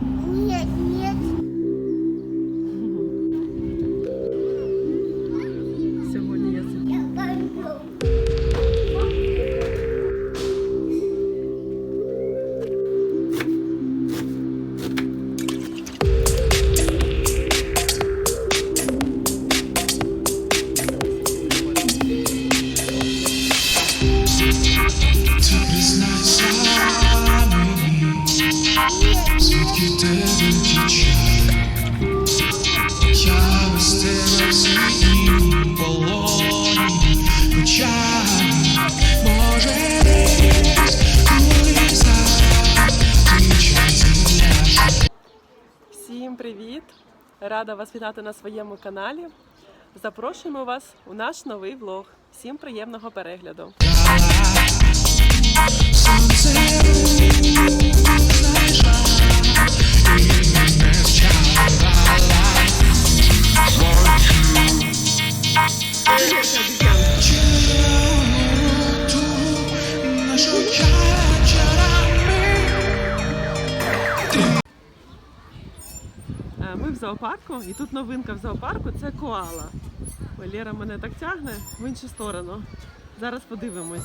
Yeah. Рада вас вітати на своєму каналі. Запрошуємо вас у наш новий влог. Всім приємного перегляду. Знайшла Ми в зоопарку, і тут новинка в зоопарку це коала. Ой, мене так тягне в іншу сторону. Зараз подивимось.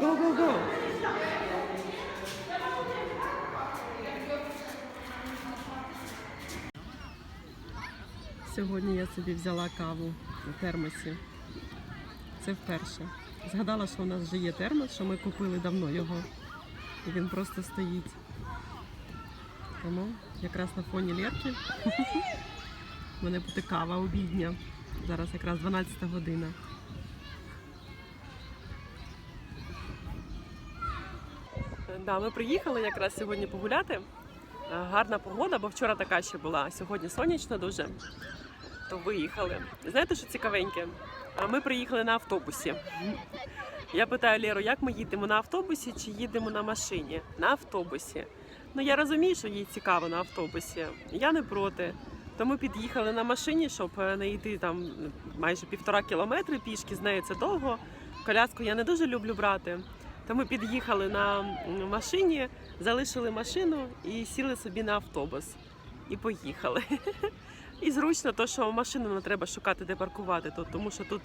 Go, go, go! Сьогодні я собі взяла каву у термосі. Це вперше. Згадала, що у нас вже є термос, що ми купили давно його. І він просто стоїть. Тому якраз на фоні Лерки в мене буде кава обідня. Зараз якраз 12 година. Да, ми приїхали якраз сьогодні погуляти. Е, Гарна погода, бо вчора така ще була, а сьогодні сонячно дуже. То виїхали. Знаєте, що цікавеньке? Ми приїхали на автобусі. Я питаю Леру, як ми їдемо на автобусі чи їдемо на машині? На автобусі. Ну я розумію, що їй цікаво на автобусі. Я не проти. Тому під'їхали на машині, щоб не йти там майже півтора кілометри пішки. З нею це довго. Коляску я не дуже люблю брати. Тому під'їхали на машині, залишили машину і сіли собі на автобус. І поїхали. І зручно, то що машину не треба шукати, де паркувати тут, тому що тут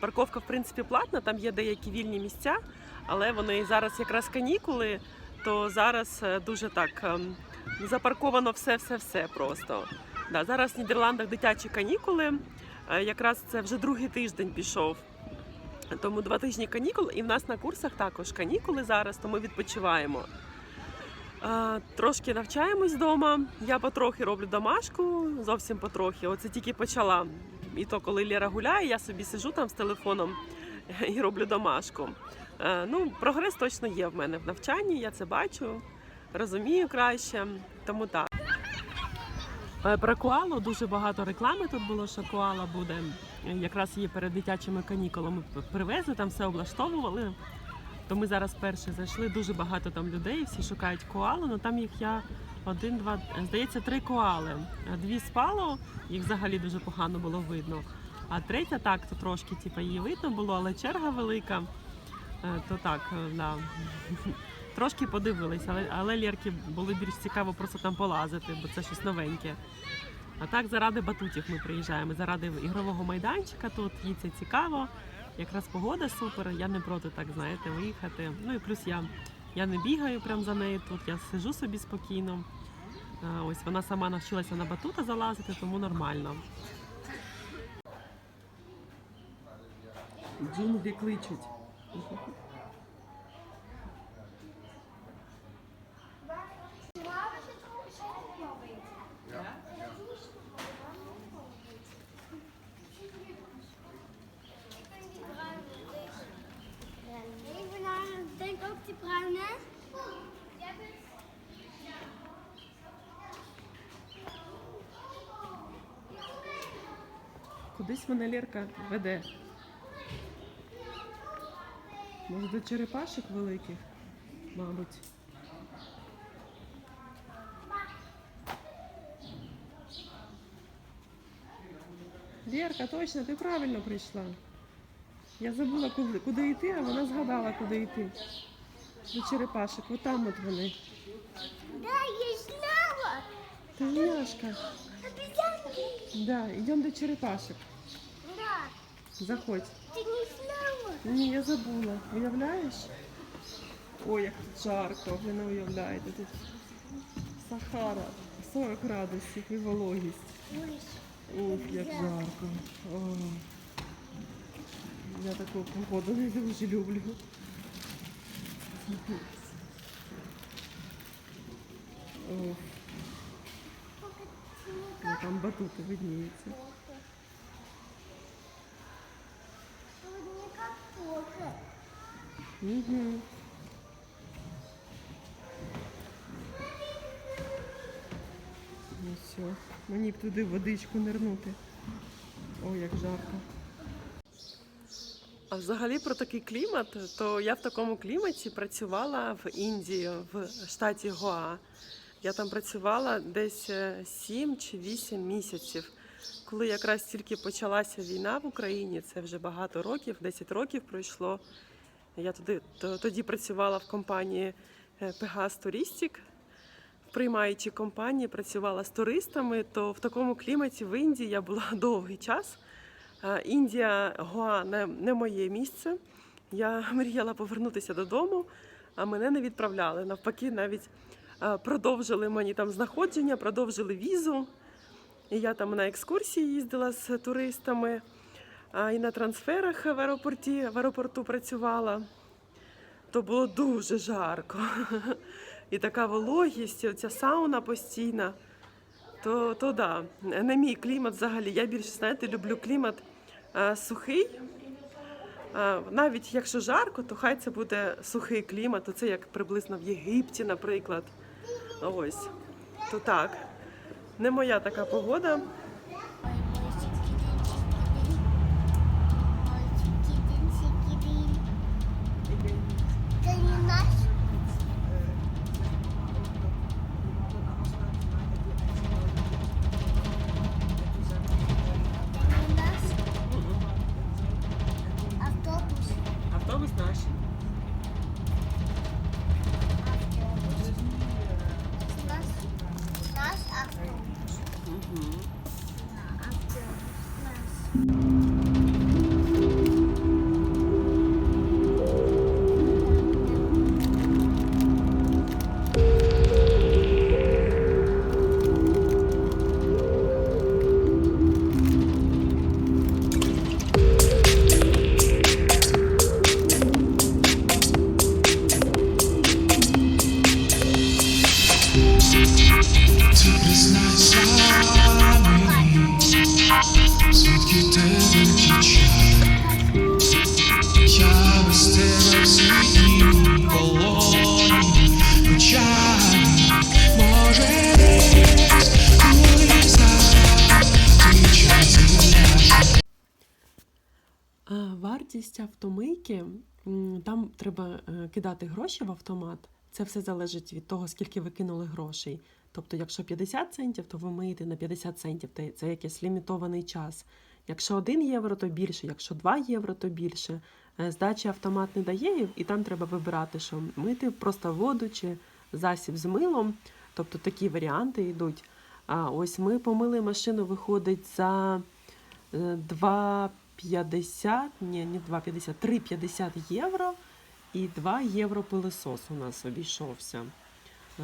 парковка в принципі платна, там є деякі вільні місця, але вони зараз якраз канікули, то зараз е, дуже так ем, запарковано все-все-все просто. Да, зараз в Нідерландах дитячі канікули. е, Якраз це вже другий тиждень пішов. Тому два тижні канікул, і в нас на курсах також канікули зараз, то ми відпочиваємо. Трошки навчаємось вдома. Я потрохи роблю домашку, зовсім потрохи. Оце тільки почала. І то, коли Лера гуляє, я собі сижу там з телефоном і роблю домашку. Е, Ну, прогрес точно є в мене в навчанні, я це бачу, розумію краще, тому так. Е, Про коалу дуже багато реклами тут було, що коала буде. Якраз її перед дитячими канікулами привезли, там все облаштовували. То ми зараз перші зайшли, дуже багато там людей, всі шукають коалу, ну там їх я один, два, е, здається, три коали. Е, Дві спало, їх взагалі дуже погано було видно. А третя так, то трошки типу, її видно було, але черга велика. Е, То так, е, да. Трошки подивились, але, але Лєрки було більш цікаво просто там полазити, бо це щось новеньке. А так, заради батутів ми приїжджаємо, заради ігрового майданчика тут, їй це цікаво. Якраз погода супер, я не проти так, знаєте, виїхати. Ну і плюс я, я не бігаю прямо за нею тут, я сижу собі спокійно. Ось вона сама навчилася на батута залазити, тому нормально. Джунглі кличуть. Кудись мене Лірка веде. Може до черепашок великих, мабуть. Лєрка, точно, ти правильно прийшла. Я забула, куди йти, а вона згадала, куди йти. До черепашок, отам от вони. Да, я знала. Та няшка. Да, йдемо до черепашок. Да, Заходь. ты не знала. Ні, я забула. Уявляєш? Ой, як тут жарко, ви не уявляєте. Тут Сахара, 40 градусів і вологість. Ух, як жарко. О. Я таку погоду не дуже люблю. Ох, ну, там батути видніються. Угу. Ну все, мені б туди водичку нирнути. Ой, як жарко. А взагалі про такий клімат, то я в такому кліматі працювала в Індії, в штаті Гоа. Я там працювала десь 7 чи 8 місяців. Коли якраз тільки почалася війна в Україні, це вже багато років, 10 років пройшло. Я туди то- тоді працювала в компанії е, Touristic, в приймаючій компанії, працювала з туристами, то в такому кліматі в Індії я була довгий час. Е, Індія Гоа не, не моє місце. Я мріяла повернутися додому, а мене не відправляли. Навпаки, навіть е, продовжили мені там знаходження, продовжили візу. І я там на екскурсії їздила з туристами, і на трансферах в аеропорті, в аеропорту працювала. То було дуже жарко. І така вологість, оця сауна постійна. То, то да, не мій клімат взагалі. Я більше, знаєте, люблю клімат сухий. Е, навіть якщо жарко, то хай це буде сухий клімат. це як приблизно в Єгипті, наприклад. Ось. То так. Не моя така погода. Вартість автомийки там треба е, кидати гроші в автомат. Це все залежить від того, скільки ви кинули грошей. Тобто, якщо 50 центів, то ви миєте на 50 центів. Це- Це якийсь лімітований час. Якщо 1 євро, то більше, якщо 2 євро, то більше. Е, Здачі автомат не дає, і там треба вибирати, що мити просто воду чи засіб з милом. Тобто такі варіанти йдуть. А ось ми помили машину, виходить за е, 2,50, ні, не 2,50, 3,50 євро і 2 євро пилосос у нас обійшовся.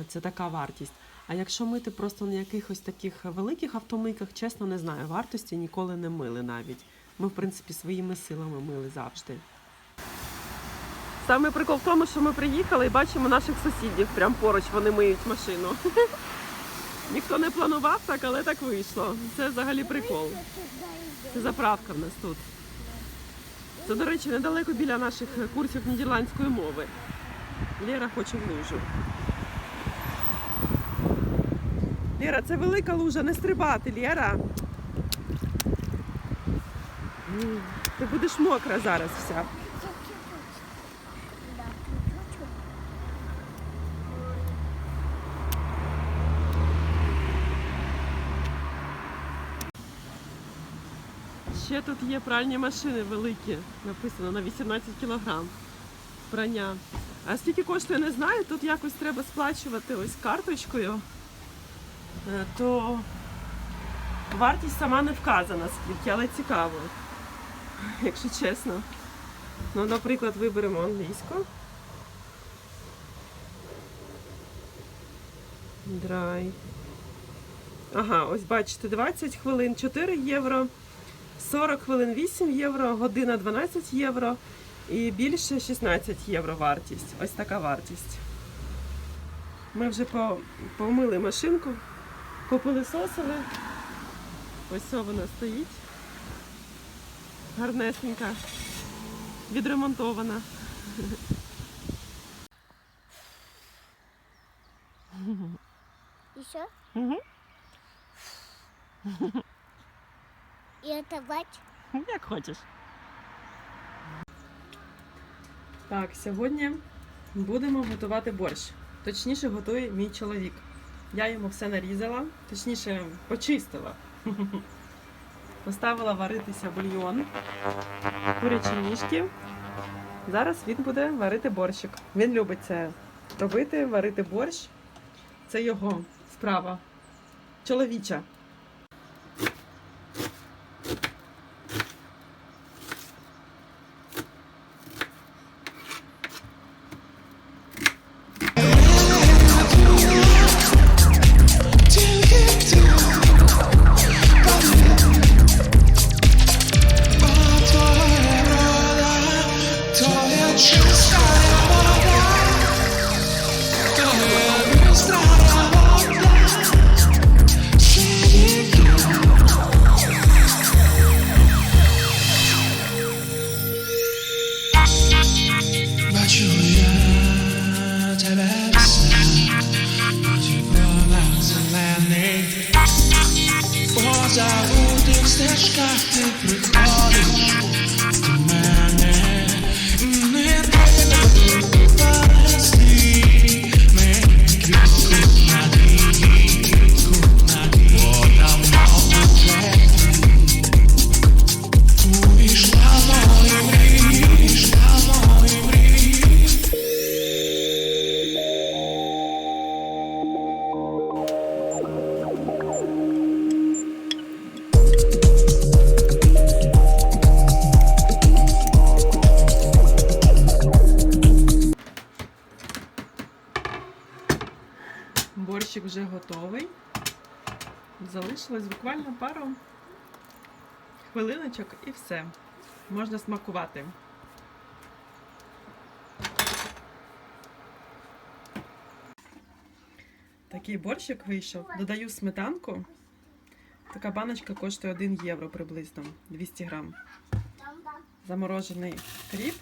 Це така вартість. А якщо мити просто на якихось таких великих автомийках, чесно не знаю, вартості ніколи не мили навіть. Ми, в принципі, своїми силами мили завжди. Саме прикол в тому, що ми приїхали і бачимо наших сусідів прямо поруч, вони миють машину. Ніхто не планував так, але так вийшло. Це взагалі прикол. Це заправка в нас тут. Це, до речі, недалеко біля наших курсів нідерландської мови. Лера хоче в лужу. Лера, це велика лужа, не стрибати, Лера. М, Ти будеш мокра зараз вся. Ще тут є пральні машини великі, написано на 18 кілограм прання. А скільки коштує, не знаю. Тут якось треба сплачувати ось карточкою. Е, То вартість сама не вказана скільки, але цікаво, якщо чесно. Ну, наприклад, виберемо англійську. Драй. Ага, ось бачите, 20 хвилин 4 євро. 40 хвилин 8 євро, година 12 євро і більше 16 євро вартість. Ось така вартість. Ми вже помили машинку, попилисосили. Ось все вона стоїть. Гарнесенька, відремонтована. Еще? Угу. И это бач. Як хочеш. Так, сьогодні будемо готувати борщ. Точніше, готує мій чоловік. Я йому все нарізала, точніше, почистила. Поставила варитися бульйон, курячі ніжки. Зараз він буде варити борщик. Він любить це робити, варити борщ. Це його справа. Чоловіча. Зелений. По забутих стежках ти приходиш готовий. Залишилось буквально пару хвилиночок і все. Можна смакувати. Такий борщик вийшов. Додаю сметанку. Така баночка коштує 1 євро приблизно 200 грам. Заморожений кріп,